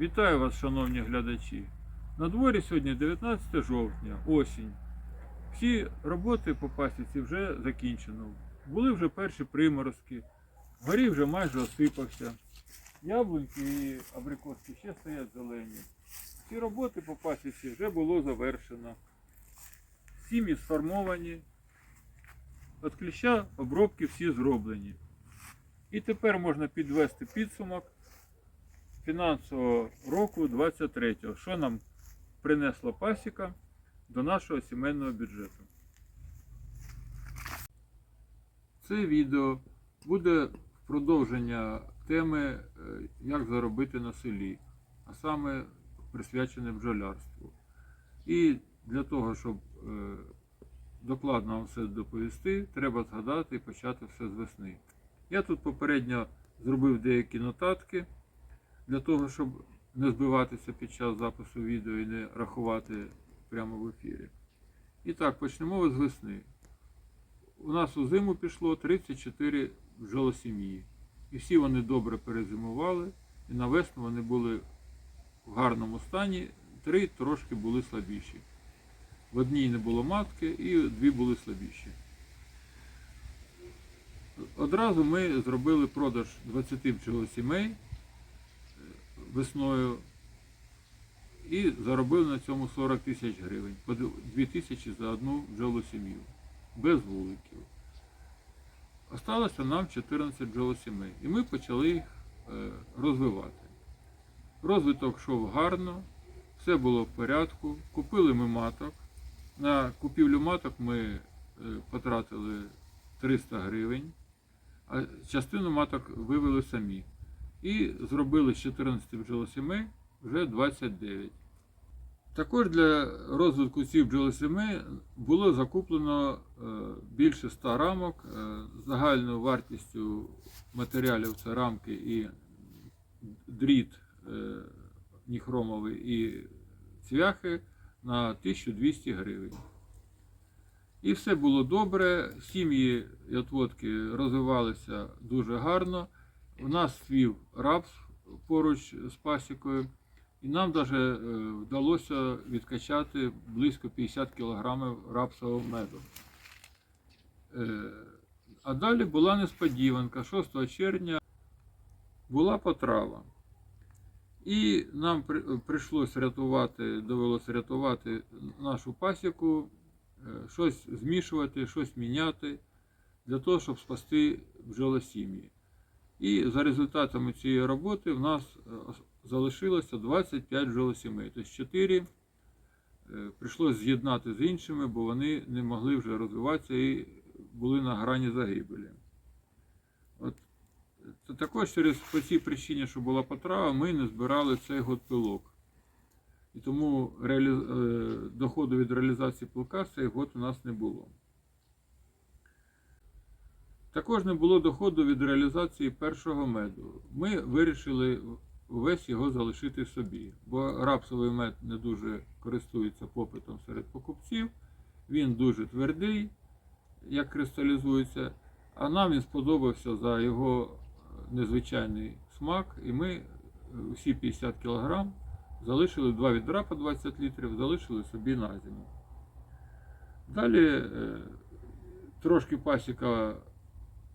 Вітаю вас, шановні глядачі. На дворі сьогодні 19 жовтня, осінь. Всі роботи по пасіці вже закінчено. Були вже перші приморозки, горіх вже майже осипався. Яблуньки і абрикоски ще стоять зелені. Всі роботи по пасіці вже було завершено. Сім'ї сформовані. От кліща обробки всі зроблені. І тепер можна підвести підсумок фінансового року 23-го, що нам принесла пасіка до нашого сімейного бюджету. Це відео буде продовження теми е, як заробити на селі, а саме присвячене бджолярству. І для того, щоб е, докладно вам все доповісти, треба згадати і почати все з весни. Я тут попередньо зробив деякі нотатки для того, щоб не збиватися під час запису відео і не рахувати прямо в ефірі. І так, почнемо з весни. У нас у зиму пішло 34 бджолосім'ї. І всі вони добре перезимували, і на весну вони були в гарному стані, три трошки були слабіші. В одній не було матки і дві були слабіші. Одразу ми зробили продаж 20 бджолосімей весною і заробили на цьому 40 тисяч гривень, по 2 тисячі за одну бджолосім'ю, без вуликів. Осталося нам 14 бджолосімей, і ми почали їх е, розвивати. Розвиток йшов гарно, все було в порядку. Купили ми маток. На купівлю маток ми е, потратили 300 гривень, а частину маток вивели самі. І зробили з 14 бджолосімей вже 29. Також для розвитку цих бджолосімей було закуплено е, більше 100 рамок е, загальною вартістю матеріалів це рамки і дріт е, ніхромовий і цвяхи на 1200 гривень. І все було добре. Сім'ї і отводки розвивалися дуже гарно. У нас свів рапс поруч з пасікою, і нам навіть вдалося відкачати близько 50 кг рапсового меду. Е, А далі була несподіванка. 6 червня була потрава. І нам при- прийшлося рятувати, довелося рятувати нашу пасіку, е, щось змішувати, щось міняти для того, щоб спасти бджолосім'ї. І за результатами цієї роботи в нас е, залишилося 25 бджолосімей. Тобто 4 прийшлося з'єднати з іншими, бо вони не могли вже розвиватися і були на грані загибелі. От це також через по цій причині, що була потрава, ми не збирали цей год пилок. І тому реалі... е, доходу від реалізації пилка цей год у нас не було. Також не було доходу від реалізації першого меду. Ми вирішили увесь його залишити собі, бо рапсовий мед не дуже користується попитом серед покупців. Він дуже твердий, як кристалізується, а нам він сподобався за його незвичайний смак, і ми е, усі 50 кг залишили два відра по 20 літрів, залишили собі на зиму. Далі е, трошки пасіка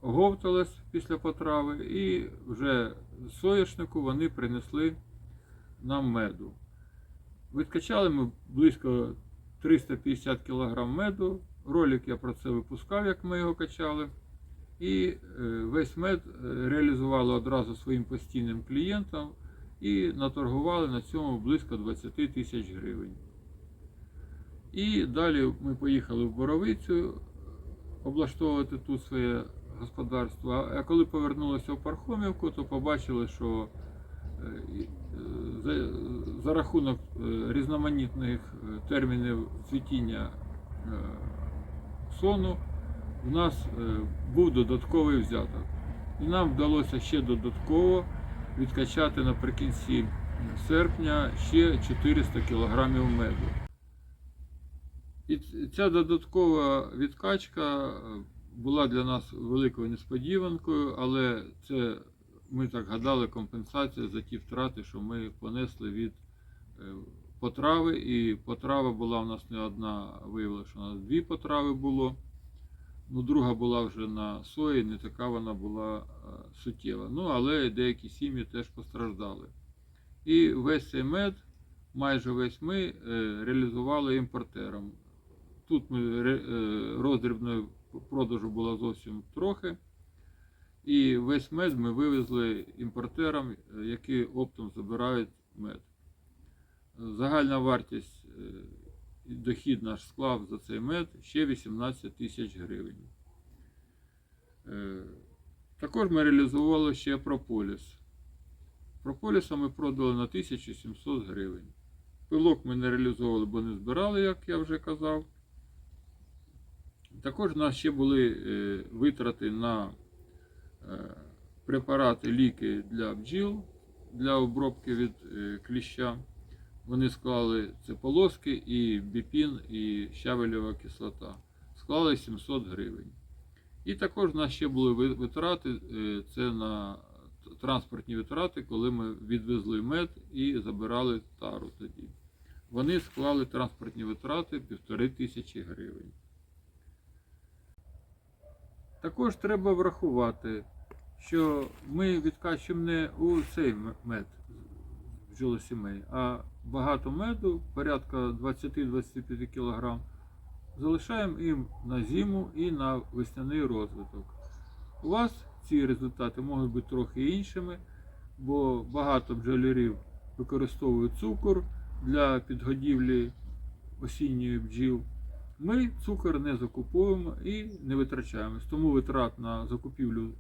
оговталась після потрави, і вже з соняшнику вони принесли нам меду. Відкачали ми близько 350 кг меду. Ролик я про це випускав, як ми його качали. І е, весь мед е, реалізували одразу своїм постійним клієнтам і наторгували на цьому близько 20 тисяч гривень. І далі ми поїхали в Боровицю облаштовувати тут своє господарство. А коли повернулися в Пархомівку, то побачили, що е, е, за, за рахунок е, різноманітних термінів цвітіння сону у нас був додатковий взяток. І нам вдалося ще додатково відкачати наприкінці серпня ще 400 кг меду. І ця додаткова відкачка була для нас великою несподіванкою, але це ми так гадали, компенсація за ті втрати, що ми понесли від е, потрави. І потрава була у нас не одна, виявилося, що у нас дві потрави було. Ну, друга була вже на сої, не така вона була е, суттєва. Ну, але деякі сім'ї теж постраждали. І весь цей мед, майже весь ми е, реалізували імпортером. Тут ми роздрібної продажу було зовсім трохи. І весь мед ми вивезли імпортерам, які оптом забирають мед. Загальна вартість е, дохід наш склав за цей мед ще 18 тисяч гривень. Е, Також ми реалізували ще прополіс. Прополіса ми продали на 1700 гривень. Пилок ми не реалізовували, бо не збирали, як я вже казав. Також у нас ще були е, витрати на е, препарати, ліки для бджіл для обробки від е, кліща. Вони склали це полоски і біпін, і щавельова кислота. Склали 700 гривень. І також у нас ще були витрати, це на транспортні витрати, коли ми відвезли мед і забирали тару тоді. Вони склали транспортні витрати півтори тисячі гривень. Також треба врахувати, що ми відкачуємо не у цей мед бджолосімей, а багато меду, порядка 20-25 кг, залишаємо їм на зиму і на весняний розвиток. У вас ці результати можуть бути трохи іншими, бо багато бджолярів використовують цукор для підгодівлі осінньої бджіл. Ми цукор не закуповуємо і не витрачаємось. Тому витрат на закупівлю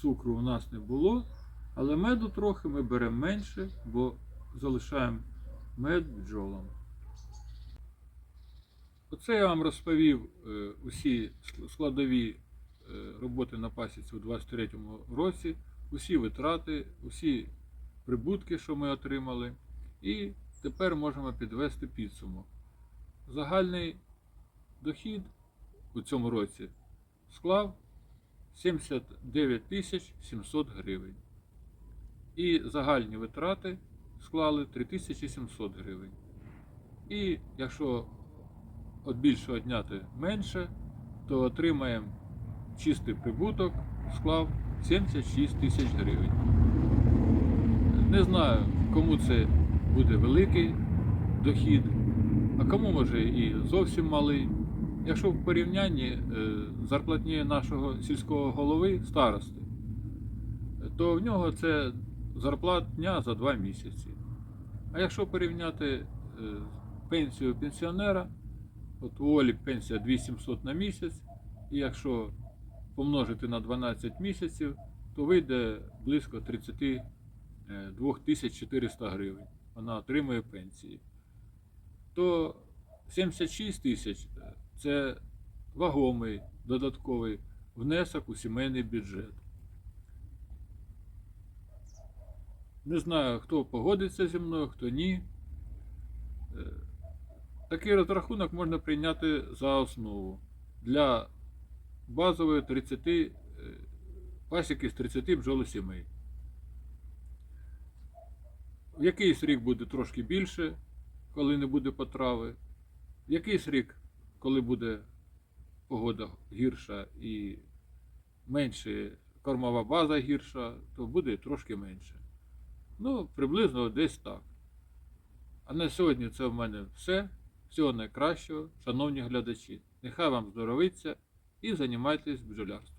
цукру у нас не було, але меду трохи ми беремо менше, бо залишаємо мед бджолам. Оце я вам розповів е, усі складові е, роботи на пасіці у 2023 році, усі витрати, усі прибутки, що ми отримали. І тепер можемо підвести підсумок. Загальний дохід у цьому році склав 79 тисяч 700 гривень. І загальні витрати склали 3700 гривень. І якщо від більшого відняти менше, то отримаємо чистий прибуток, склав 76 тисяч гривень. Не знаю, кому це буде великий дохід, а кому може і зовсім малий. Якщо в порівнянні е, зарплатні нашого сільського голови старости, то в нього це зарплатня за 2 місяці. А якщо порівняти е, пенсію пенсіонера, от у Олі пенсія 2700 на місяць, і якщо помножити на 12 місяців, то вийде близько 32 400 гривень. Вона отримує пенсії. То 76 тисяч е, це вагомий додатковий внесок у сімейний бюджет. Не знаю, хто погодиться зі мною, хто ні. Е, Такий розрахунок можна прийняти за основу для базової 30 е, пасіки з 30 бджолосімей. В якийсь рік буде трошки більше, коли не буде потрави. В якийсь рік, коли буде погода гірша і менше кормова база гірша, то буде трошки менше. Ну, приблизно десь так. А на сьогодні це в мене все. Всього найкращого, шановні глядачі. Нехай вам здоровиться і займайтесь бджолярством.